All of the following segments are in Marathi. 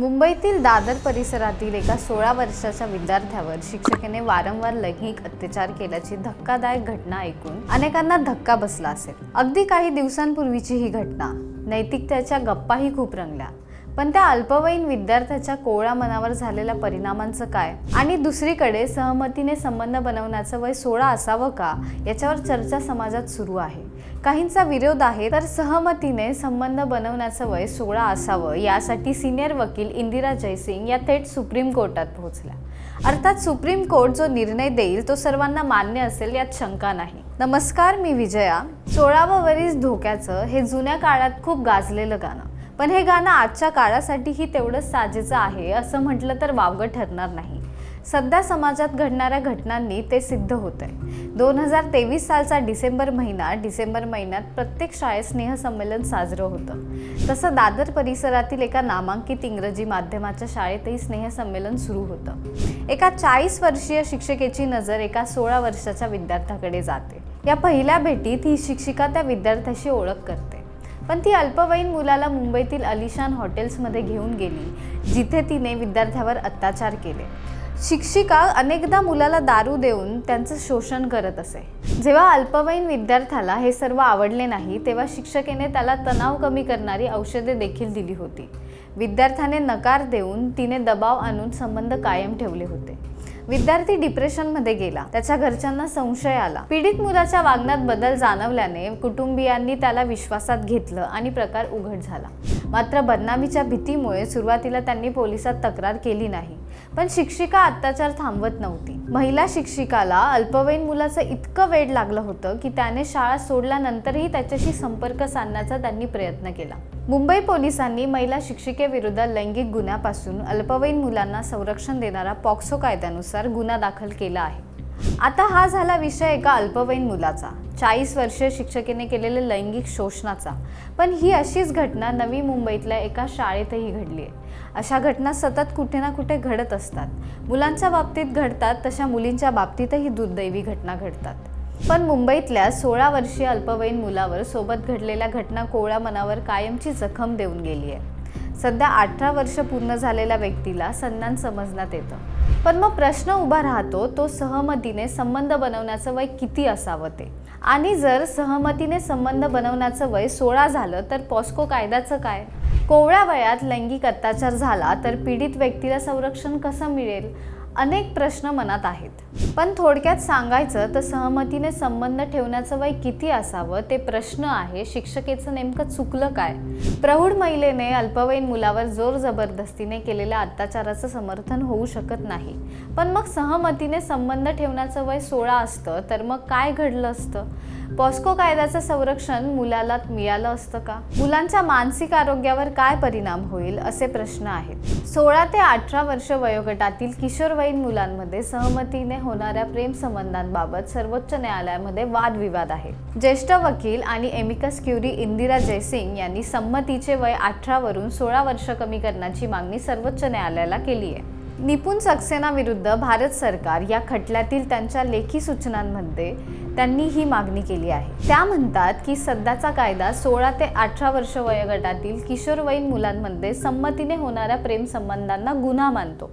मुंबईतील दादर परिसरातील एका सोळा वर्षाच्या विद्यार्थ्यावर शिक्षकेने वारंवार लैंगिक अत्याचार केल्याची धक्कादायक घटना ऐकून अनेकांना धक्का बसला असेल. अगदी काही दिवसांपूर्वीची ही घटना. नैतिकतेच्या गप्पाही खूप रंगल्या. पण त्या अल्पवयीन विद्यार्थ्याच्या कोवळ्या मनावर झालेल्या परिणामांचं काय? आणि दुसरीकडे सहमतीने संबंध बनवण्याचं वय सोळा असावं का? याच्यावर चर्चा समाजात सुरू आहे. काहींचा विरोध आहे तर सहमतीने संबंध बनवण्याचं वय सोळा असावं यासाठी सिनियर वकील इंदिरा जयसिंग या थेट सुप्रीम कोर्टात पोहोचल्या. अर्थात सुप्रीम कोर्ट जो निर्णय देईल तो सर्वांना मान्य असेल यात शंका नाही. नमस्कार मी विजया. सोळावं वरीस धोक्याचं हे जुन्या काळात खूप गाजलेलं गाणं. पण हे गाणं आजच्या काळासाठीही तेवढंच साजेचं आहे असं म्हटलं तर वावगं ठरणार नाही. सध्या समाजात घडणाऱ्या घटनांनी ते सिद्ध होत आहे दोन हजार तेवीस सालचा डिसेंबर महिना डिसेंबर महिन्यात प्रत्येक शाळेत स्नेहसंमेलन साजरं होतं. तसं दादर परिसरातील एका नामांकित इंग्रजी माध्यमाच्या शाळेतही स्नेहसंमेलन सुरू होतं. एका चाळीस वर्षीय शिक्षिकेची नजर एका सोळा वर्षाच्या विद्यार्थ्याकडे जाते. या पहिल्या भेटीत ही शिक्षिका त्या विद्यार्थ्याशी ओळख करते. पण ती अल्पवयीन मुलाला मुंबईतील अलिशान हॉटेल्समध्ये घेऊन गेली जिथे तिने विद्यार्थ्यावर अत्याचार केले. शिक्षिका अनेकदा मुलाला दारू देऊन त्यांचं शोषण करत असे. जेव्हा अल्पवयीन विद्यार्थ्याला हे सर्व आवडले नाही तेव्हा शिक्षकेने त्याला तणाव कमी करणारी औषधे देखील दिली होती. विद्यार्थ्याने नकार देऊन तिने दबाव आणून संबंध कायम ठेवले होते. विद्यार्थी डिप्रेशनमध्ये गेला. त्याच्या घरच्यांना संशय आला. पीडित मुलाच्या वागण्यात बदल जाणवल्याने कुटुंबियांनी त्याला विश्वासात घेतलं आणि प्रकार उघड झाला. मात्र बदनामीच्या भीतीमुळे सुरुवातीला त्यांनी पोलिसात तक्रार केली नाही. पण शिक्षिका अत्याचार थांबवत नव्हती. महिला शिक्षिकाला अल्पवयीन मुलाचं इतकं वेड लागलं होतं की त्याने शाळा सोडल्यानंतरही त्याच्याशी संपर्क साधण्याचा त्यांनी प्रयत्न केला. मुंबई पोलिसांनी महिला शिक्षिकेविरुद्ध लैंगिक गुन्ह्यापासून अल्पवयीन मुलांना संरक्षण देणारा पॉक्सो कायद्यानुसार गुन्हा दाखल केला आहे. आता हा झाला विषय एका अल्पवयीन मुलाचा. चाळीस वर्षीय शिक्षकेने केलेल्या लैंगिक शोषणाचा. पण ही अशीच घटना नवी मुंबईतल्या एका शाळेतही घडली आहे अशा घटना सतत कुठे ना कुठे घडत असतात. मुलांच्या बाबतीत घडतात तशा मुलींच्या बाबतीतही दुर्दैवी घटना घडतात. पण मुंबईतल्या सोळा वर्षीय अल्पवयीन मुलावर सोबत घडलेल्या घटना कोवळ्या मनावर कायमची जखम देऊन गेली आहे. सध्या अठरा वर्ष पूर्ण झालेल्या व्यक्तीला सन्मान समजण्यात येतं. पण मग प्रश्न उभा राहतो तो सहमतीने संबंध बनवण्याचं वय किती असावं ते? आणि जर सहमतीने संबंध बनवण्याचं वय सोळा झालं तर पॉस्को कायद्याचं काय? कोवळ्या वयात लैंगिक अत्याचार झाला तर पीडित व्यक्तीला संरक्षण कसं मिळेल? अनेक प्रश्न मनात आहेत. पण थोडक्यात सांगायचं तर सहमतीने संबंध ठेवण्याचं वय किती असावं ते प्रश्न आहे. शिक्षकेचं नेमकं चुकलं काय? प्रौढ महिलेने अल्पवयीन मुलावर जोर जबरदस्तीने केलेल्या अत्याचाराचं समर्थन होऊ शकत नाही. पण मग सहमतीने संबंध ठेवण्याचं वय सोळा असतं तर मग काय घडलं असतं? पॉस्को कायद्याचं संरक्षण मुलाला मिळालं असतं का? मुलांच्या मानसिक आरोग्यावर काय परिणाम होईल असे प्रश्न आहेत. सोळा ते अठरा वर्ष वयोगटातील किशोरवयीन मुलांमध्ये सहमतीने होणाऱ्या प्रेम संबंधांबाबत सर्वोच्च न्यायालयामध्ये वादविवाद आहे. ज्येष्ठ वकील आणि एमिकस क्युरी इंदिरा जयसिंग यांनी संमतीचे वय अठरावरून सोळा वर्ष कमी करण्याची मागणी सर्वोच्च न्यायालयाला केली आहे. निपुण सक्सेना विरुद्ध भारत सरकार या खटल्यातील त्यांच्या लेखी सूचनांमध्ये त्यांनी ही मागणी केली आहे. त्या म्हणतात की सध्याचा कायदा सोळा ते अठरा वर्ष वयोगटातील किशोरवयीन मुलांमध्ये संमतीने होणाऱ्या प्रेमसंबंधांना गुन्हा मानतो.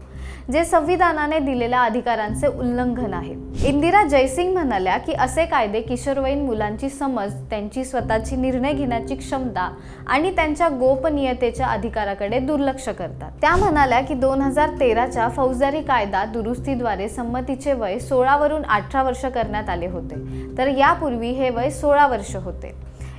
जे संविधानाने दिलेल्या अधिकारांचे उल्लंघन आहे. इंदिरा जयसिंग म्हणाल्या की असे कायदे किशोरवयीन मुलांची समज त्यांची स्वतःची निर्णय घेण्याची क्षमता आणि त्यांच्या गोपनीयतेच्या अधिकाराकडे दुर्लक्ष करतात. त्या म्हणाल्या की दोन हजार तेराच्या फौजदारी कायदा दुरुस्तीद्वारे संमतीचे वय सोळावरून अठरा वर्ष करण्यात आले होते. तर यापूर्वी हे वय सोळा वर्ष होते.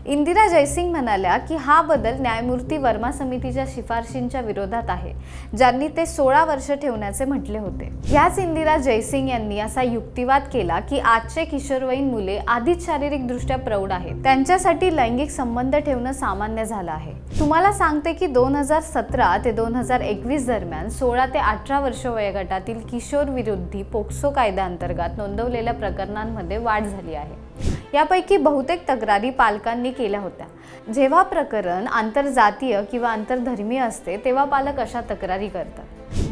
इंदिरा जयसिंग म्हणाल्या की हा बदल न्यायमूर्ती वर्मा समितीच्या शिफारशींच्या विरोधात आहे ज्यांनी ते सोळा वर्ष ठेवण्याचे म्हटले होते. याच इंदिरा जयसिंग यांनी असा युक्तिवाद केला की आजचे किशोरवयीन मुले आधीच शारीरिकदृष्ट्या प्रौढ आहेत. त्यांच्यासाठी लैंगिक संबंध ठेवणं सामान्य झालं आहे. तुम्हाला सांगते की दोन हजार सतरा ते दोन हजार एकवीस दरम्यान सोळा ते अठरा वर्ष वयोगटातील किशोर विरोधी पोक्सो कायद्याअंतर्गत नोंदवलेल्या प्रकरणांमध्ये वाढ झाली आहे. यापैकी बहुतेक तक्रारी पालकांनी केल्या होत्या. जेव्हा प्रकरण आंतरजातीय किंवा आंतरधर्मीय असते तेव्हा पालक अशा तक्रारी करतात.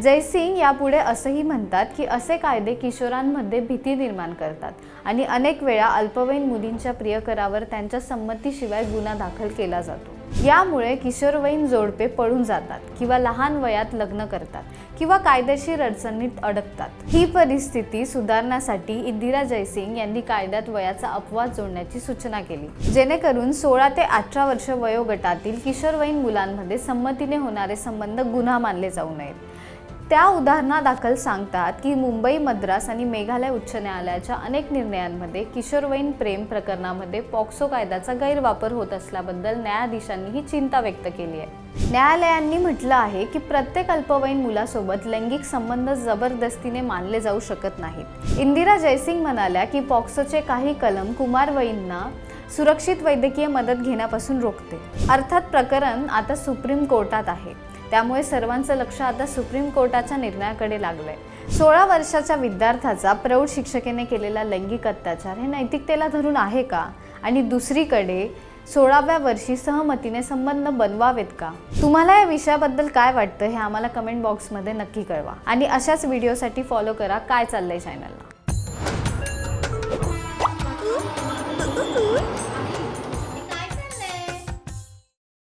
जयसिंग यापुढे असंही म्हणतात की असे कायदे किशोरांमध्ये भीती निर्माण करतात आणि अनेक वेळा अल्पवयीन मुलींच्या प्रियकरावर त्यांच्या संमतीशिवाय गुन्हा दाखल केला जातो. यामुळे किशोरवयीन जोडपे पळून जातात किंवा लहान वयात लग्न करतात. किंवा कायदेशीर अडचणीत अडकतात. ही परिस्थिती सुधारण्यासाठी इंदिरा जयसिंग यांनी कायद्यात वयाचा अपवाद जोडण्याची सूचना केली. जेणेकरून सोळा ते अठरा वर्ष वयोगटातील किशोरवयीन मुलांमध्ये संमतीने होणारे संबंध गुन्हा मानले जाऊ नयेत. त्या उदाहरणादाखल सांगतात की मुंबई मद्रास आणि मेघालय उच्च न्यायालयाच्या अनेक निर्णयांमध्ये किशोरवयीन प्रेम प्रकरणामध्ये पॉक्सो कायद्याचा गैरवापर होत असल्याबद्दल न्यायाधीशांनी ही चिंता व्यक्त केली आहे. न्यायालयांनी म्हटलं आहे की प्रत्येक अल्पवयीन मुलासोबत लैंगिक संबंध जबरदस्तीने मानले जाऊ शकत नाहीत. इंदिरा जयसिंग म्हणाल्या की पॉक्सोचे काही कलम कुमारवयींना सुरक्षित वैद्यकीय मदत घेण्यापासून रोखते. अर्थात प्रकरण आता सुप्रीम कोर्टात आहे. त्यामुळे सर्वांचं लक्ष आता सुप्रीम कोर्टाच्या निर्णयाकडे लागलं आहे सोळा वर्षाच्या विद्यार्थ्याचा प्रौढ शिक्षकेने केलेला लैंगिक अत्याचार हे नैतिकतेला धरून आहे का? आणि दुसरीकडे सोळाव्या वर्षी सहमतीने संबंध बनवावेत का? तुम्हाला या विषयाबद्दल काय वाटतं हे आम्हाला कमेंट बॉक्समध्ये नक्की कळवा. आणि अशाच व्हिडिओसाठी फॉलो करा. काय चाललंय चॅनलला